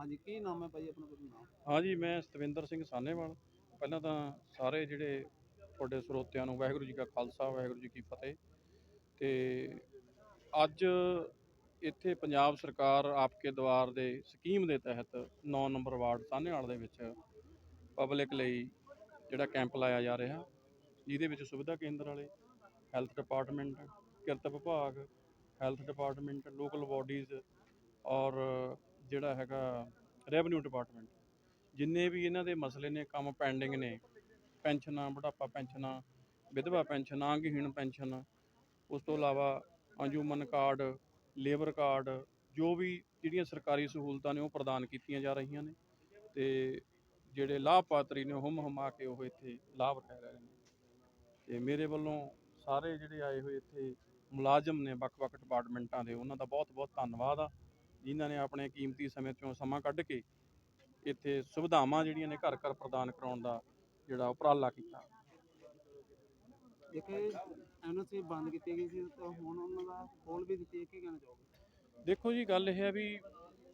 ਹਾਂਜੀ, ਕੀ ਨਾਮ ਹੈ ਭਾਈ ਆਪਣਾ ਪੂਰਾ ਨਾਮ ਹਾਂਜੀ, ਮੈਂ ਸਤਵਿੰਦਰ ਸਿੰਘ ਸਾਨੇਵਾਲ ਪਹਿਲਾਂ ਤਾਂ ਸਾਰੇ ਜਿਹੜੇ ਤੁਹਾਡੇ ਸਰੋਤਿਆਂ ਨੂੰ ਵਾਹਿਗੁਰੂ ਜੀ ਕਾ ਖਾਲਸਾ, ਵਾਹਿਗੁਰੂ ਜੀ ਕੀ ਫਤਿਹ। ਤੇ ਅੱਜ ਇੱਥੇ ਪੰਜਾਬ ਸਰਕਾਰ ਆਪਕੇ ਦਵਾਰ ਦੇ ਸਕੀਮ ਦੇ ਤਹਿਤ 9 ਨੰਬਰ ਵਾਰਡ ਸਾਨੇਵਾਲ ਦੇ ਵਿੱਚ ਪਬਲਿਕ ਲਈ ਜਿਹੜਾ ਕੈਂਪ ਲਾਇਆ ਜਾ ਰਿਹਾ, ਜਿਹਦੇ ਵਿੱਚ ਸੁਵਿਧਾ ਕੇਂਦਰ ਵਾਲੇ, ਹੈਲਥ ਡਿਪਾਰਟਮੈਂਟ, ਕਿਰਤ ਵਿਭਾਗ, ਹੈਲਥ ਡਿਪਾਰਟਮੈਂਟ, ਲੋਕਲ ਬਾਡੀਜ਼ ਔਰ ਜਿਹੜਾ ਹੈਗਾ ਰੈਵਨਿਊ ਡਿਪਾਰਟਮੈਂਟ ਜਿੰਨੇ ਵੀ ਇਹਨਾਂ ਦੇ ਮਸਲੇ ਨੇ, ਕੰਮ ਪੈਂਡਿੰਗ ਨੇ ਪੈਨਸ਼ਨਾਂ ਬੁਢਾਪਾ ਪੈਨਸ਼ਨਾਂ ਵਿਧਵਾ ਪੈਨਸ਼ਨ ਅੰਗਹੀਣ ਪੈਨਸ਼ਨ ਉਸ ਤੋਂ ਇਲਾਵਾ ਅੰਜੂਮਨ ਕਾਰਡ ਲੇਬਰ ਕਾਰਡ ਜੋ ਵੀ ਜਿਹੜੀਆਂ ਸਰਕਾਰੀ ਸਹੂਲਤਾਂ ਨੇ ਉਹ ਪ੍ਰਦਾਨ ਕੀਤੀਆਂ ਜਾ ਰਹੀਆਂ ਨੇ ਤੇ ਜਿਹੜੇ ਲਾਭਪਾਤਰੀ ਨੇ ਹੁਮ ਹੁਮਾ ਕੇ ਉਹ ਇੱਥੇ ਲਾਭ ਉਠਾ ਰਹੇ ਨੇ। ਤੇ ਮੇਰੇ ਵੱਲੋਂ ਸਾਰੇ ਜਿਹੜੇ ਆਏ ਹੋਏ ਇੱਥੇ ਮੁਲਾਜ਼ਮ ਨੇ ਵੱਖ-ਵੱਖ ਡਿਪਾਰਟਮੈਂਟਾਂ ਦੇ, ਉਹਨਾਂ ਦਾ ਬਹੁਤ-ਬਹੁਤ ਧੰਨਵਾਦ ਆ। ਜਿਨ੍ਹਾਂ ਨੇ ਆਪਣੇ ਕੀਮਤੀ ਸਮੇਂ ਤੋਂ ਸਮਾਂ ਕੱਢ ਕੇ ਇੱਥੇ ਸੁਵਿਧਾਵਾਂ ਜਿਹੜੀਆਂ ਨੇ ਘਰ ਘਰ ਪ੍ਰਦਾਨ ਕਰਾਉਣ ਦਾ ਜਿਹੜਾ ਉਪਰਾਲਾ ਕੀਤਾ। ਇੱਕ ਐਨਓਸੀ ਬੰਦ ਕੀਤੀ ਗਈ ਸੀ ਤਾਂ ਹੁਣ ਉਹਨਾਂ ਦਾ ਖੋਲ ਵੀ ਦਿੱਤੀ ਹੈ ਕੀ ਕਹਿਣਾ ਚਾਹੋਗੇ? ਦੇਖੋ ਜੀ ਗੱਲ ਇਹ ਹੈ ਵੀ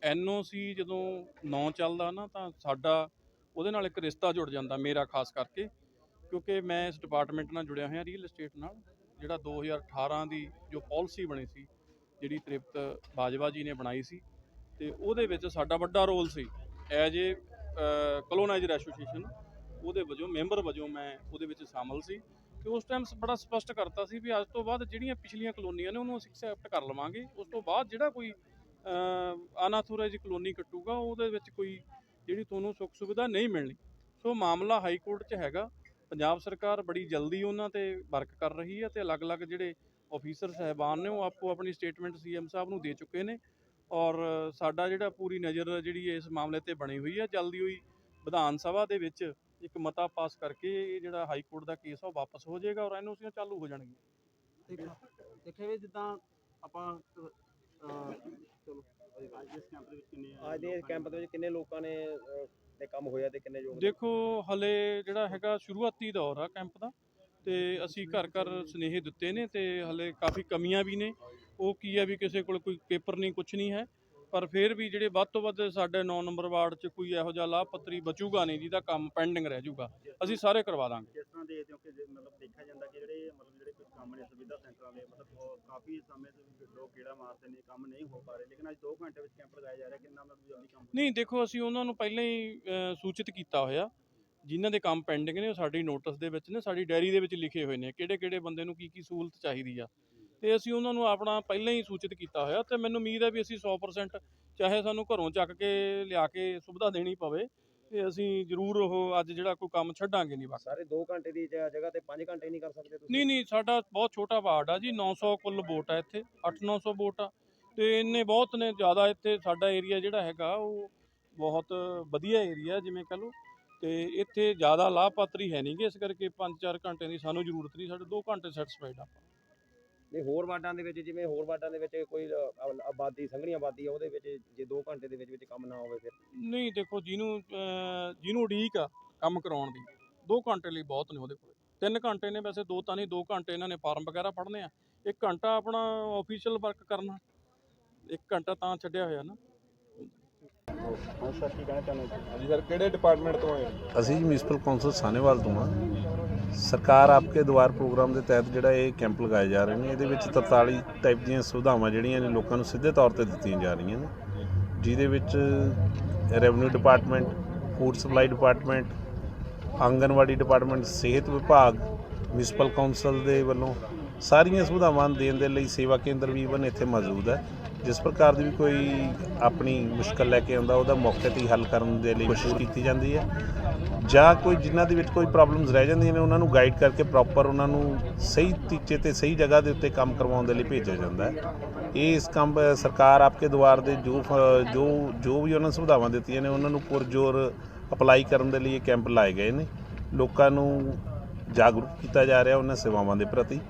ਐਨਓਸੀ ਜਦੋਂ ਨਾਂ ਚੱਲਦਾ ਨਾ ਤਾਂ ਸਾਡਾ ਉਹਦੇ ਨਾਲ ਇੱਕ ਰਿਸ਼ਤਾ ਜੁੜ ਜਾਂਦਾ ਮੇਰਾ ਖਾਸ ਕਰਕੇ ਕਿਉਂਕਿ ਮੈਂ ਇਸ ਡਿਪਾਰਟਮੈਂਟ ਨਾਲ ਜੁੜਿਆ ਹੋਇਆ ਰੀਅਲ ਏਸਟੇਟ ਨਾਲ ਜਿਹੜਾ 2018 ਦੀ ਜੋ ਪਾਲਿਸੀ ਬਣੀ ਸੀ ਜਿਹੜੀ ਤ੍ਰਿਪਤ ਬਾਜਵਾ ਜੀ ਨੇ ਬਣਾਈ ਸੀ ਤੇ ਉਹਦੇ ਵਿੱਚ ਸਾਡਾ ਵੱਡਾ ਰੋਲ ਸੀ ਐਜ ਏ ਕਲੋਨਾਈਜ਼ਰ ਐਸੋਸੀਏਸ਼ਨ ਉਹਦੇ ਵਜੋਂ ਮੈਂਬਰ ਵਜੋਂ ਮੈਂ ਉਹਦੇ ਵਿੱਚ ਸ਼ਾਮਲ ਸੀ ਤੇ ਉਸ ਟਾਈਮ ਬੜਾ ਸਪਸ਼ਟ ਕਰਤਾ ਸੀ ਵੀ ਅੱਜ ਤੋਂ ਬਾਅਦ ਜਿਹੜੀਆਂ ਪਿਛਲੀਆਂ ਕਲੋਨੀਆਂ ਨੇ ਉਹਨੂੰ ਅਸੀਂ ਐਕਸੈਪਟ ਕਰ ਲਵਾਂਗੇ। ਉਸ ਤੋਂ ਬਾਅਦ ਜਿਹੜਾ ਕੋਈ ਅਨਾਥੋਰਾਈਜ਼ ਕਲੋਨੀ ਕੱਟੂਗਾ, ਉਹਦੇ ਵਿੱਚ ਕੋਈ ਜਿਹੜੀ ਤੁਹਾਨੂੰ ਸੁੱਖ ਸੁਵਿਧਾ ਨਹੀਂ ਮਿਲਣੀ। ਸੋ ਮਾਮਲਾ ਹਾਈ ਕੋਰਟ 'ਚ ਹੈਗਾ। ਪੰਜਾਬ ਸਰਕਾਰ ਬੜੀ ਜਲਦੀ ਉਹਨਾਂ ਤੇ ਵਰਕ ਕਰ ਰਹੀ ਹੈ ਤੇ ਅਲੱਗ-ਅਲੱਗ ਜਿਹੜੇ ਆਫੀਸਰ ਸਹਿਬਾਨ ਨੇ ਉਹ ਆਪੋ ਆਪਣੀ ਸਟੇਟਮੈਂਟ ਸੀਐਮ ਸਾਹਿਬ ਨੂੰ ਦੇ ਚੁੱਕੇ ਨੇ ਔਰ ਸਾਡਾ ਜਿਹੜਾ ਪੂਰੀ ਨਜ਼ਰ ਜਿਹੜੀ ਇਸ ਮਾਮਲੇ ਤੇ ਬਣੀ ਹੋਈ ਹੈ। ਜਲਦੀ ਹੋਈ ਵਿਧਾਨ ਸਭਾ ਦੇ ਵਿੱਚ ਇੱਕ ਮਤਾ ਪਾਸ ਕਰਕੇ ਇਹ ਜਿਹੜਾ ਹਾਈ ਕੋਰਟ ਦਾ ਕੇਸ ਆ ਉਹ ਵਾਪਸ ਹੋ ਜਾਏਗਾ ਔਰ ਐਨਓਸੀਆਂ ਚਾਲੂ ਹੋ ਜਾਣਗੀਆਂ। ਦੇਖ- ਦੇਖਿਆ ਵੀ ਜਿੱਦਾਂ ਆਪਾਂ ਅਹ, ਚਲੋ ਅੱਜ ਇਸ ਕੈਂਪ ਦੇ ਵਿੱਚ ਕਿੰਨੇ ਅੱਜ ਦੇ ਕੈਂਪ ਦੇ ਵਿੱਚ ਕਿੰਨੇ ਲੋਕਾਂ ਨੇ ਅਹ, ਕੰਮ ਹੋਇਆ ਤੇ ਕਿੰਨੇ ਯੋਗ ਦੇਖੋ ਹਲੇ ਜਿਹੜਾ ਹੈਗਾ ਸ਼ੁਰੂਆਤੀ ਦੌਰ ਆ ਕੈਂਪ ਦਾ ਤੇ ਅਸੀਂ ਘਰ ਘਰ ਸੁਨੇਹੇ ਦਿੱਤੇ ਨੇ ਤੇ ਹਲੇ ਕਾਫੀ ਕਮੀਆਂ ਵੀ ਨੇ। ਉਹ ਕੀ ਹੈ ਵੀ ਕਿਸੇ ਕੋਲ ਕੋਈ ਪੇਪਰ ਨਹੀਂ ਕੁਝ ਨਹੀਂ ਹੈ। ਪਰ ਫਿਰ ਵੀ ਜਿਹੜੇ ਵੱਧ ਤੋਂ ਵੱਧ ਸਾਡੇ 9 ਨੰਬਰ ਵਾਰਡ 'ਚ ਕੋਈ ਇਹੋ ਜਿਹਾ ਲਾਭਪੱਤਰੀ ਬਚੂਗਾ ਨਹੀਂ ਜਿਹਦਾ ਕੰਮ ਪੈਂਡਿੰਗ ਰਹਿ ਜਾਊਗਾ ਅਸੀਂ ਸਾਰੇ ਕਰਵਾ ਦਾਂਗੇ। ਜਿਸ ਤਰ੍ਹਾਂ ਦੇਖਦੇ ਹੋ ਕਿ ਜੇ ਮਤਲਬ ਦੇਖਿਆ ਜਾਂਦਾ ਕਿ ਜਿਹੜੇ ਮਤਲਬ ਜਿਹੜੇ ਕੁਝ ਕੰਮ ਨੇ ਸੁਵਿਧਾ ਸੈਂਟਰਾਂ ਦੇ ਮਤਲਬ ਉਹ ਕਾਫੀ ਸਮੇਂ ਤੋਂ ਲੋਕ ਕੀੜਾ ਮਾਰਦੇ ਨੇ ਕੰਮ ਨਹੀਂ ਹੋ ਪਾ ਰਹੇ ਲੇਕਿਨ ਅੱਜ 2 ਘੰਟੇ ਵਿੱਚ ਕੈਂਪ ਲਗਾਇਆ ਜਾ ਰਿਹਾ ਕਿੰਨਾ ਮਤਲਬ ਜਲਦੀ ਕੰਮ ਨਹੀਂ ਦੇਖੋ ਅਸੀਂ ਉਹਨਾਂ ਨੂੰ ਪਹਿਲਾਂ ਹੀ ਅ, ਸੂਚਿਤ ਕੀਤਾ ਹੋਇਆ ਜਿਨ੍ਹਾਂ ਦੇ ਕੰਮ ਪੈਂਡਿੰਗ ਨੇ ਉਹ ਸਾਡੀ ਨੋਟਿਸ ਦੇ ਵਿੱਚ ਨੇ ਸਾਡੀ ਡਾਇਰੀ ਦੇ ਵਿੱਚ ਲਿਖੇ ਹੋਏ ਨੇ ਕਿਹੜੇ ਕਿਹੜੇ ਬੰਦੇ ਨੂੰ ਕੀ ਕੀ ਸਹੂਲਤ ਚਾਹੀਦੀ ਆ। ਤੇ ਅਸੀਂ ਉਹਨਾਂ ਨੂੰ ਆਪਣਾ ਪਹਿਲਾਂ ਹੀ ਸੂਚਿਤ ਕੀਤਾ ਹੋਇਆ ਤੇ ਮੈਨੂੰ ਉਮੀਦ ਹੈ ਵੀ ਅਸੀਂ 100% ਚਾਹੇ ਸਾਨੂੰ ਘਰੋਂ ਚੱਕ ਕੇ ਲਿਆ ਕੇ ਸੁਵਿਧਾ ਦੇਣੀ ਪਵੇ ਤੇ ਅਸੀਂ ਜ਼ਰੂਰ ਉਹ ਅੱਜ ਜਿਹੜਾ ਕੋਈ ਕੰਮ ਛੱਡਾਂਗੇ ਨਹੀਂ ਬਸ ਸਾਰੇ 2 ਘੰਟੇ ਦੀ ਜ- ਜਗ੍ਹਾ ਤੇ 5 ਘੰਟੇ ਨਹੀਂ ਕਰ ਸਕਦੇ ਤੁਸੀਂ? ਨਹੀਂ ਨਹੀਂ ਸਾਡਾ ਬਹੁਤ ਛੋਟਾ ਵਾਰਡ ਆ ਜੀ 900 ਕੁੱਲ ਵੋਟ ਆ ਇੱਥੇ 8-900 ਵੋਟ ਆ। ਤੇ ਇੰਨੇ ਬਹੁਤ ਨੇ ਜ਼ਿਆਦਾ ਇੱਥੇ ਸਾਡਾ ਏਰੀਆ ਜਿਹੜਾ ਹੈਗਾ ਉਹ ਬਹੁਤ ਵਧੀਆ ਏਰੀਆ ਜਿਵੇਂ ਕਹ ਲਓ। ਤੇ ਇੱਥੇ ਜ਼ਿਆਦਾ ਲਾਭਪਾਤਰੀ ਹੈ ਨਹੀਂਗੇ ਇਸ ਕਰਕੇ 5-4 ਘੰਟੇ ਦੀ ਸਾਨੂੰ ਜ਼ਰੂਰਤ ਨਹੀਂ ਸਾਡੇ 2 ਘੰਟੇ ਸੈਟੀਸਫਾਈਡ ਆ ਨਹੀਂ ਹੋਰ ਵਾਰਡਾਂ ਦੇ ਵਿੱਚ ਜਿਵੇਂ ਹੋਰ ਵਾਰਡਾਂ ਦੇ ਵਿੱਚ ਕੋਈ ਅ, ਆਬਾਦੀ ਸੰਘਣੀ ਆਬਾਦੀ ਆ ਉਹਦੇ ਵਿੱਚ ਜੇ 2 ਘੰਟੇ ਦੇ ਵਿੱਚ ਵਿੱਚ ਕੰਮ ਨਾ ਹੋਵੇ ਫਿਰ? ਨਹੀਂ ਦੇਖੋ ਜਿਹਨੂੰ ਅਹ, ਜਿਹਨੂੰ ਉਡੀਕ ਆ ਕੰਮ ਕਰਾਉਣ ਦੀ 2 ਘੰਟੇ ਲਈ ਬਹੁਤ ਨੇ ਉਹਦੇ ਕੋਲ। 3 ਘੰਟੇ ਨੇ ਵੈਸੇ ਦੋ ਤਾਂ ਨਹੀਂ 2 ਘੰਟੇ ਇਹਨਾਂ ਨੇ ਫਾਰਮ ਵਗੈਰਾ ਪੜ੍ਹਨੇ ਆ। 1 ਘੰਟਾ ਆਪਣਾ ਆਫੀਸ਼ੀਅਲ ਵਰਕ ਕਰਨਾ 1 ਘੰਟਾ ਤਾਂ ਛੱਡਿਆ ਹੋਇਆ ਨਾ। ਹਾਂ ਸਰ ਕੀ ਕਹਿਣਾ ਚਾਹੁੰਦੇ ਹੋ? ਹਾਂਜੀ ਸਰ ਕਿਹੜੇ ਡਿਪਾਰਟਮੈਂਟ ਤੋਂ ਆਏ? ਅਸੀਂ ਜੀ ਮਿਊਨਿਸਪਲ ਕੌਂਸਲ ਸਾਨੇਵਾਲ ਤੋਂ ਹਾਂ ਸਰਕਾਰ ਆਪਕੇ ਦੁਆਰ ਪ੍ਰੋਗਰਾਮ ਦੇ ਤਹਿਤ ਜਿਹੜਾ ਇਹ ਕੈਂਪ ਲਗਾਏ ਜਾ ਰਹੇ ਨੇ, ਇਹਦੇ ਵਿੱਚ 43 ਟਾਈਪ ਦੀਆਂ ਸੁਵਿਧਾਵਾਂ ਜਿਹੜੀਆਂ ਨੇ ਲੋਕਾਂ ਨੂੰ ਸਿੱਧੇ ਤੌਰ ਤੇ ਦਿੱਤੀਆਂ ਜਾ ਰਹੀਆਂ ਨੇ, ਜਿਹਦੇ ਵਿੱਚ revenue department food supply department anganwadi department ਸਿਹਤ ਵਿਭਾਗ ਮਿਊਨਿਸਪਲ ਕੌਂਸਲ ਦੇ ਵੱਲੋਂ ਸਾਰੀਆਂ ਸੁਵਿਧਾਵਾਂ ਦੇਣ ਦੇ ਲਈ ਸੇਵਾ ਕੇਂਦਰ ਵੀ ਇਵਨ ਇੱਥੇ ਮੌਜੂਦ ਹੈ। ਜਿਸ ਪ੍ਰਕਾਰ ਦੀ ਵੀ ਕੋਈ ਆਪਣੀ ਮੁਸ਼ਕਲ ਲੈ ਕੇ ਆਉਂਦਾ, ਉਹਦਾ ਮੌਕੇ ਤੇ ਹੀ ਹੱਲ ਕਰਨ ਦੇ ਲਈ ਕੋਸ਼ਿਸ਼ ਕੀਤੀ ਜਾਂਦੀ ਹੈ। ਜਾਂ ਕੋਈ ਜਿਨ੍ਹਾਂ ਦੇ ਵਿੱਚ ਕੋਈ ਪ੍ਰੋਬਲਮਸ ਰਹਿ ਜਾਂਦੀਆਂ ਨੇ, ਉਹਨਾਂ ਨੂੰ ਗਾਈਡ ਕਰਕੇ ਪ੍ਰੋਪਰ ਉਹਨਾਂ ਨੂੰ ਸਹੀ ਟੀਚੇ ਤੇ ਸਹੀ ਜਗ੍ਹਾ ਦੇ ਉੱਤੇ ਕੰਮ ਕਰਵਾਉਣ ਦੇ ਲਈ ਭੇਜਿਆ ਜਾਂਦਾ ਹੈ। ਇਹ ਇਸ ਕੰਮ, ਸਰਕਾਰ ਆਪਕੇ ਦੁਆਰ ਦੇ ਜੋ ਫ- ਜੋ ਜੋ ਵੀ ਉਹਨਾਂ ਨੂੰ ਸੁਵਿਧਾਵਾਂ ਦਿੱਤੀਆਂ ਨੇ, ਉਹਨਾਂ ਨੂੰ ਪੁਰਜੋਰ ਅਪਲਾਈ ਕਰਨ ਦੇ ਲਈ ਇਹ ਕੈਂਪ ਲਾਏ ਗਏ ਨੇ। ਲੋਕਾਂ ਨੂੰ ਜਾਗਰੂਕ ਕੀਤਾ ਜਾ ਰਿਹਾ ਉਹਨਾਂ ਸੇਵਾਵਾਂ ਦੇ ਪ੍ਰਤੀ।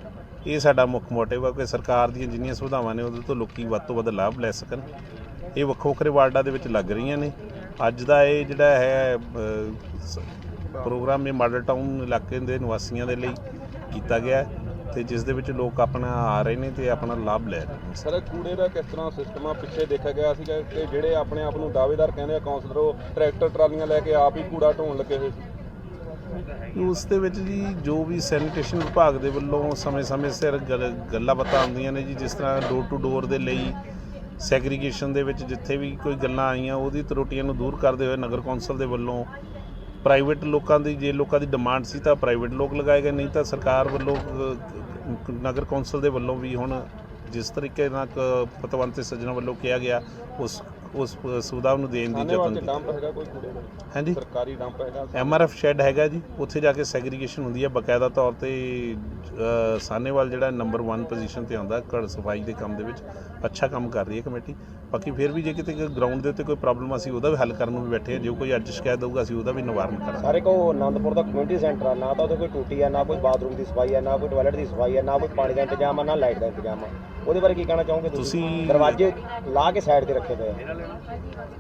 ਇਹ ਸਾਡਾ ਮੁੱਖ ਮੋਟਿਵ ਹੈ ਕਿ ਸਰਕਾਰ ਦੀਆਂ ਜਿੰਨੀਆਂ ਸੁਵਿਧਾਵਾਂ ਨੇ, ਉਹਦੇ ਤੋਂ ਲੋਕੀ ਵੱਧ ਤੋਂ ਵੱਧ ਲਾਭ ਲੈ ਸਕਣ। ਇਹ ਵੱਖੋ ਵੱਖਰੇ ਵਾਰਡਾਂ ਦੇ ਵਿੱਚ ਲੱਗ ਰਹੀਆਂ ਨੇ। ਅੱਜ ਦਾ ਇਹ ਜਿਹੜਾ ਹੈ ਪ੍ਰੋਗਰਾਮ ਇਹ ਮਾਡਲ ਟਾਊਨ ਇਲਾਕੇ ਦੇ ਨਿਵਾਸੀਆਂ ਦੇ ਲਈ ਕੀਤਾ ਗਿਆ ਹੈ ਤੇ ਜਿਸ ਦੇ ਵਿੱਚ ਲੋਕ ਆਪਣਾ ਆ ਰਹੇ ਨੇ ਤੇ ਆਪਣਾ ਲਾਭ ਲੈ ਰਹੇ ਨੇ। ਸਰ ਕੂੜੇ ਦਾ ਕਿਸ ਤਰ੍ਹਾਂ ਸਿਸਟਮ ਆ? ਪਿੱਛੇ ਦੇਖਿਆ ਗਿਆ ਸੀਗਾ ਕਿ ਜਿਹੜੇ ਆਪਣੇ ਆਪ ਨੂੰ ਦਾਅਵੇਦਾਰ ਕਹਿੰਦੇ ਆ ਕਾਉਂਸਲਰ ਉਹ ਟਰੈਕਟਰ ਟਰਾਲੀਆਂ ਲੈ ਕੇ ਆਪ ਹੀ ਕੂੜਾ ਢੋਣ ਲੱਗੇ ਹੋਏ ਸੀ। ਉਸ ਦੇ ਵਿੱਚ ਜੀ ਜੋ ਵੀ ਸੈਨੀਟੇਸ਼ਨ ਵਿਭਾਗ ਦੇ ਵੱਲੋਂ ਸਮੇਂ-ਸਮੇਂ ਸਿਰ ਗੱਲ- ਗੱਲਾਂ ਬਾਤਾਂ ਆਉਂਦੀਆਂ ਨੇ ਜੀ ਜਿਸ ਤਰ੍ਹਾਂ ਡੋਰ ਟੂ ਡੋਰ ਦੇ ਲਈ ਸੈਗਰੀਗੇਸ਼ਨ ਦੇ ਵਿੱਚ ਜਿੱਥੇ ਵੀ ਕੋਈ ਗੱਲਾਂ ਆਈਆਂ, ਉਹਦੀ ਤਰੋਟੀਆਂ ਨੂੰ ਦੂਰ ਕਰਦੇ ਹੋਏ ਨਗਰ ਕੌਂਸਲ ਦੇ ਵੱਲੋਂ ਪ੍ਰਾਈਵੇਟ ਲੋਕਾਂ ਦੀ, ਜੇ ਲੋਕਾਂ ਦੀ ਡਿਮਾਂਡ ਸੀ ਤਾਂ ਪ੍ਰਾਈਵੇਟ ਲੋਕ ਲਗਾਏ ਗਏ, ਨਹੀਂ ਤਾਂ ਸਰਕਾਰ ਵੱਲੋਂ ਨਗਰ ਕੌਂਸਲ ਦੇ ਵੱਲੋਂ ਵੀ ਹੁਣ ਜਿਸ ਤਰੀਕੇ ਨਾਲ ਕ- ਪਤਵੰਤ ਸੱਜਣਾ ਵੱਲੋਂ ਕਿਹਾ ਗਿਆ, ਉਸ ਉਸ ਸੁਵਿਧਾ ਨੂੰ ਦੇਣ ਦੀ ਸਾਨੇਵਾਲ ਯਤਨ ਕੀਤਾ। ਡੰਪ ਹੈਗਾ ਕੋਈ ਕੂੜੇ ਦਾ ਹਾਂਜੀ। ਸਰਕਾਰੀ ਡੰਪ ਹੈਗਾ? ਐਮਆਰਐਫ ਸ਼ੈੱਡ ਹੈਗਾ ਜੀ। ਉੱਥੇ ਜਾ ਕੇ ਸੈਗਰੀਗੇਸ਼ਨ ਹੁੰਦੀ ਹੈ ਬਕਾਇਦਾ ਤੌਰ ਤੇ ਅ, ਸਾਹਨੇਵਾਲ ਜਿਹੜਾ ਨੰਬਰ 1 ਪੋਜੀਸ਼ਨ ਤੇ ਆਉਂਦਾ ਘੜ ਸਫ਼ਾਈ ਦੇ ਕੰਮ ਦੇ ਵਿੱਚ। ਅੱਛਾ ਕੰਮ ਕਰ ਰਹੀ ਹੈ ਕਮੇਟੀ। ਬਾਕੀ ਫਿਰ ਵੀ ਜੇ ਕਿਤੇ ਗਰਾਊਂਡ ਦੇ ਉੱਤੇ ਕੋਈ ਪ੍ਰੋਬਲਮ ਅਸੀਂ ਉਹਦਾ ਵੀ ਹੱਲ ਕਰਨ ਨੂੰ ਵੀ ਬੈਠੇ ਹਾਂ। ਜੇ ਕੋਈ ਅੱਜ ਸ਼ਿਕਾਇਤ ਦਊਗਾ ਅਸੀਂ ਉਹਦਾ ਵੀ ਨਿਵਾਰਨ ਕਰਾਂਗੇ। ਸਾਰੇ ਕੋ ਆਨੰਦਪੁਰ ਦਾ ਕਮਿਊਨਿਟੀ ਸੈਂਟਰ ਆ। ਨਾ ਤਾਂ ਉੱਥੇ ਕੋਈ ਟੂਟੀ ਆ ਨਾ ਕੋਈ ਬਾਥਰੂਮ ਦੀ ਸਫ਼ਾਈ ਆ ਨਾ ਕੋਈ ਟਾਇਲਟ ਦੀ ਸਫ਼ਾਈ ਆ ਨਾ ਕੋਈ ਪਾਣੀ ਦਾ ਇੰਤਜ਼ਾਮ ਆ ਨਾ ਲਾਈਟ ਦਾ ਇੰਤਜ਼ਾਮ ਆ। ਉਹਦੇ ਬਾਰੇ ਕੀ ਕਹਿਣਾ ਚਾਹੋਗੇ ਤੁਸੀਂ- ਦਰਵਾਜ਼ੇ ਲਾ ਕੇ ਸਾਈਡ ਤੇ ਰੱਖੇ ਪਏ ਆ।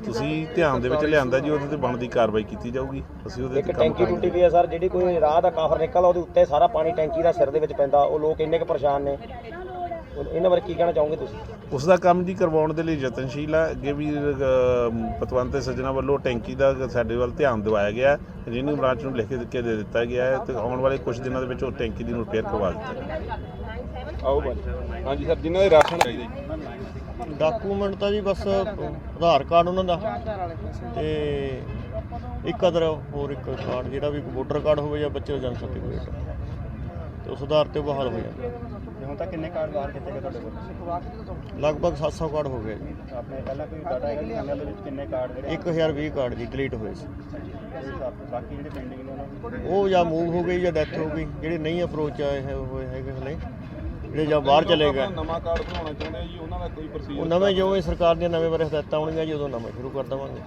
ਤੁਸੀਂ ਧਿਆਨ ਦੇ ਵਿੱਚ ਲਿਆਂਦਾ ਜੀ ਉਹਦੇ ਤੇ ਬਣਦੀ ਕਾਰਵਾਈ ਕੀਤੀ ਜਾਊਗੀ। ਅਸੀਂ ਉਹਦੇ ਇੱਕ ਤੇ ਕੰਮ ਟੈਂਕੀ ਟੁੱਟੀ ਕਰਾਂਗੇ ਪਈ ਆ ਸਰ ਜਿਹੜੀ ਕੋਈ ਰਾਹ ਦਾ ਕਾਫਰ ਨਿਕਲਦਾ ਉਹਦੇ ਉੱਤੇ ਸਾਰਾ ਪਾਣੀ ਟੈਂਕੀ ਦਾ ਸਿਰ ਦੇ ਵਿੱਚ ਪੈਂਦਾ ਉਹ ਲੋਕ ਇੰਨੇ ਕੁ ਪਰੇਸ਼ਾਨ ਨੇ। ਉਹ- ਇਹਨਾਂ ਬਾਰੇ ਕੀ ਕਹਿਣਾ ਚਾਹੋਗੇ ਤੁਸੀਂ? ਉਸ ਦਾ ਕੰਮ ਜੀ ਕਰਵਾਉਣ ਦੇ ਲਈ ਯਤਨਸ਼ੀਲ ਹੈ ਅੱਗੇ ਵੀ ਅ, ਪਤਵੰਤ ਸੱਜਣਾ ਵੱਲੋਂ ਟੈਂਕੀ ਦਾ ਸਾਡੇ ਵੱਲ ਧਿਆਨ ਦਿਵਾਇਆ ਗਿਆ। ਹੈ ਬ੍ਰਾਂਚ ਨੂੰ ਲਿਖ ਕੇ ਦੇ ਦਿੱਤਾ ਗਿਆ ਹੈ ਤੇ ਆਉਣ ਵਾਲੇ ਕੁਝ ਦਿਨਾਂ ਦੇ ਵਿੱਚ ਉਹ ਟੈਂਕੀ ਦੀ ਰਿਪੇਅਰ ਕਰਵਾ ਦਿੱਤਾ ਜਾਏਗਾ ਆਓ ਹਾਂਜੀ ਸਰ ਜਿਨ੍ਹਾਂ ਦੇ ਰਾਸ਼ਨ ਚਾਹੀਦਾ। ਡਾਕੂਮੈਂਟ ਤਾਂ ਜੀ ਬਸ ਆਧਾਰ ਕਾਰਡ ਉਹਨਾਂ ਦਾ ਤੇ ਇੱਕ ਅਦਰ ਹੋਰ ਇੱਕ ਕਾਰਡ ਜਿਹੜਾ ਵੀ ਵੋਟਰ ਕਾਰਡ ਹੋਵੇ ਜਾਂ ਬੱਚੇ ਦਾ ਜਨਮ ਸਰਟੀਫਿਕੇਟ ਤੇ ਉਸ ਆਧਾਰ ਤੇ ਬਹਾਲ ਹੋ ਜਾਂਦਾ। ਹੁਣ ਤੱਕ ਕਿੰਨੇ ਕਾਰਡ ਬਾਹਰ ਕੀਤੇ ਗਏ ਤੁਹਾਡੇ ਕੋਲ? ਲਗਭਗ 700 ਕਾਰਡ ਹੋ ਗਏ ਜੀ। ਆਪਣੇ ਪਹਿਲਾਂ ਕੋਈ ਡਾਟਾ ਹੈਗਾ ਕਿ ਦੇ ਵਿੱਚ ਕਿੰਨੇ ਕਾਰਡ ਜਿਹੜੇ 1020 ਕਾਰਡ ਜੀ ਡਿਲੀਟ ਹੋਏ ਸੀ। ਬਾਕੀ ਜਿਹੜੇ ਪੈਂਡਿੰਗ ਨੇ ਉਹ ਜਾਂ ਮੂਵ ਹੋ ਗਈ ਜਾਂ ਡੈਥ ਹੋ ਗਈ ਜਿਹੜੇ ਨਹੀਂ ਅਪਰੋਚ ਆਏ ਹੈ- ਹੋਏ ਹੈਗੇ ਹਲੇ। ਜਿਹੜੇ ਜਾਂ ਬਾਹਰ ਚਲੇ ਗਏ। ਨਵਾਂ ਕਾਰਡ ਬਣਾਉਣਾ ਚਾਹੁੰਦੇ ਆ ਜੀ ਉਹਨਾਂ ਦਾ ਕੋਈ ਉਹ ਪ੍ਰੋਸੀਜਰ ਨਵੇਂ ਜਿਵੇਂ ਸਰਕਾਰ ਦੀਆਂ ਨਵੇਂ ਬਾਰੇ ਹਦਾਇਤਾਂ ਆਉਣਗੀਆਂ ਜੀ ਉਦੋਂ ਨਵਾਂ ਸ਼ੁਰੂ ਕਰ ਦੇਵਾਂਗੇ।